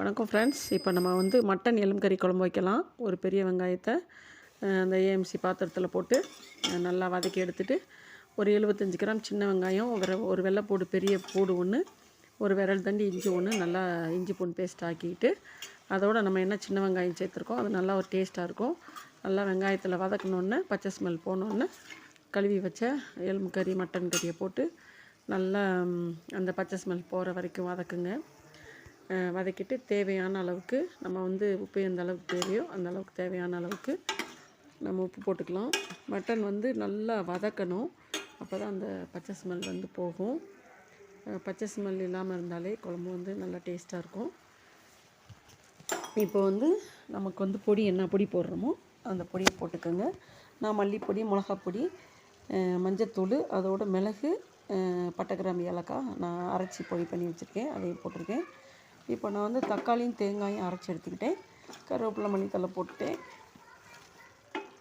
வணக்கம் ஃப்ரெண்ட்ஸ் இப்போ நம்ம வந்து மட்டன் எலும்புக்கறி குழம்பு வைக்கலாம். ஒரு பெரிய வெங்காயத்தை அந்த ஏஎம்சி பாத்திரத்தில் போட்டு நல்லா வதக்கி எடுத்துகிட்டு ஒரு எழுபத்தஞ்சி கிராம் சின்ன வெங்காயம் ஒரு ஒரு வெள்ளைப்பூடு பெரிய பூடு ஒன்று ஒரு விரல் தண்டி இஞ்சி ஒன்று நல்லா இஞ்சி பூண்டு பேஸ்ட் ஆக்கிட்டு அதோடு நம்ம என்ன சின்ன வெங்காயம் சேர்த்துருக்கோம் அது நல்லா ஒரு டேஸ்ட்டாக இருக்கும். நல்லா வெங்காயத்தில் வதக்கணுன்னு பச்சை ஸ்மெல் போனோன்னு கழுவி வச்ச எலும்பு கறி மட்டன் கறியை போட்டு நல்லா அந்த பச்சை ஸ்மெல் போகிற வரைக்கும் வதக்குங்க. வதக்கிட்டு தேவையான அளவுக்கு நம்ம வந்து உப்பு எந்த அளவுக்கு தேவையோ அந்த அளவுக்கு தேவையான அளவுக்கு நம்ம உப்பு போட்டுக்கலாம். மட்டன் வந்து நல்லா வதக்கணும். அப்போ தான் அந்த பச்சை ஸ்மெல் வந்து போகும். பச்சை ஸ்மெல் இல்லாமல் இருந்தாலே குழம்பு வந்து நல்லா டேஸ்ட்டாக இருக்கும். இப்போ வந்து நமக்கு வந்து பொடி என்ன பொடி போடுறோமோ அந்த பொடியை போட்டுக்கோங்க. நான் மல்லிப்பொடி மிளகாப்பொடி மஞ்சத்தூள் அதோட மிளகு பட்டை கிராம்பு ஏலக்காய் நான் அரைச்சி பொடி பண்ணி வச்சுருக்கேன். அதையும் போட்டிருக்கேன். இப்போ நான் வந்து தக்காளியும் தேங்காயும் அரைச்சி எடுத்துக்கிட்டேன். கருவேப்பிலை மணித்தலை போட்டுட்டேன்.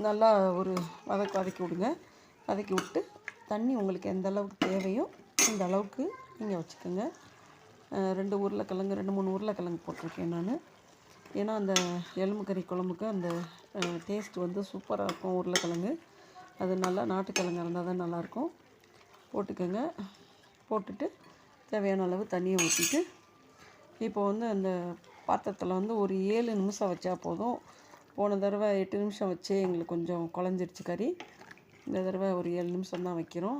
நல்லா ஒரு வதக்கி வதக்கி விடுங்க. வதக்கி விட்டு தண்ணி உங்களுக்கு எந்த அளவுக்கு தேவையோ அந்த அளவுக்கு நீங்கள் வச்சுக்கோங்க. ரெண்டு உருளைக்கிழங்கு ரெண்டு மூணு உருளைக்கிழங்கு போட்டிருக்கேன் நான். ஏன்னா அந்த எலும்பு கறி குழம்புக்கு அந்த டேஸ்ட் வந்து சூப்பராக இருக்கும் உருளைக்கிழங்கு. அது நல்லா நாட்டுக்கிழங்கு இருந்தால் தான் நல்லாயிருக்கும் போட்டுக்கோங்க. போட்டுட்டு தேவையான அளவு தண்ணியை ஊற்றிட்டு இப்போ வந்து அந்த பாத்திரத்தில் வந்து ஒரு ஏழு நிமிஷம் வச்சா போதும். போன தடவை எட்டு நிமிஷம் வச்சே எங்களுக்கு கொஞ்சம் குழஞ்சிருச்சு கறி. இந்த தடவை ஒரு ஏழு நிமிஷம் தான் வைக்கிறோம்.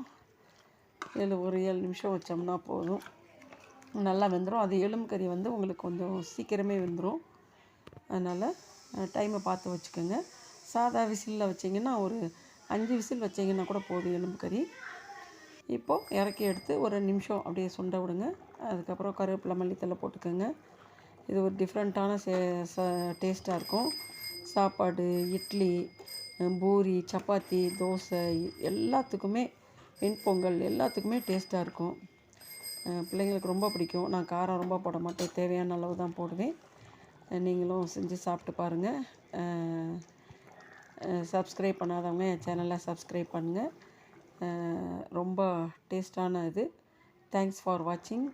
ஏழு ஒரு ஏழு நிமிஷம் வச்சோம்னா போதும். நல்லா வெந்துடும் அது எலும்பு கறி வந்து உங்களுக்கு கொஞ்சம் சீக்கிரமே வெந்துடும் அதனால் டைமை பார்த்து வச்சுக்கோங்க. சாதா விசிலில் வச்சிங்கன்னா ஒரு அஞ்சு விசில் வச்சிங்கன்னா கூட போதும் எலும்பு கறி. இப்போது இறக்கி எடுத்து ஒரு நிமிஷம் அப்படியே சுண்ட விடுங்க. அதுக்கப்புறம் கருவேப்பிலை மல்லித்தலை போட்டுக்கோங்க. இது ஒரு டிஃப்ரெண்ட்டான சே ச டேஸ்ட்டாக இருக்கும். சாப்பாடு இட்லி பூரி சப்பாத்தி தோசை எல்லாத்துக்குமே வெண்பொங்கல் எல்லாத்துக்குமே டேஸ்ட்டாக இருக்கும். பிள்ளைங்களுக்கு ரொம்ப பிடிக்கும். நான் காரம் ரொம்ப போட மாட்டேன். தேவையான அளவு தான் போடுவேன். நீங்களும் செஞ்சு சாப்பிட்டு பாருங்கள் சப்ஸ்கிரைப் பண்ணாதவங்க என் சேனலை சப்ஸ்கிரைப் பண்ணுங்கள் ரொம்ப டேஸ்டான இது. தேங்க்ஸ் ஃபார் வாட்சிங்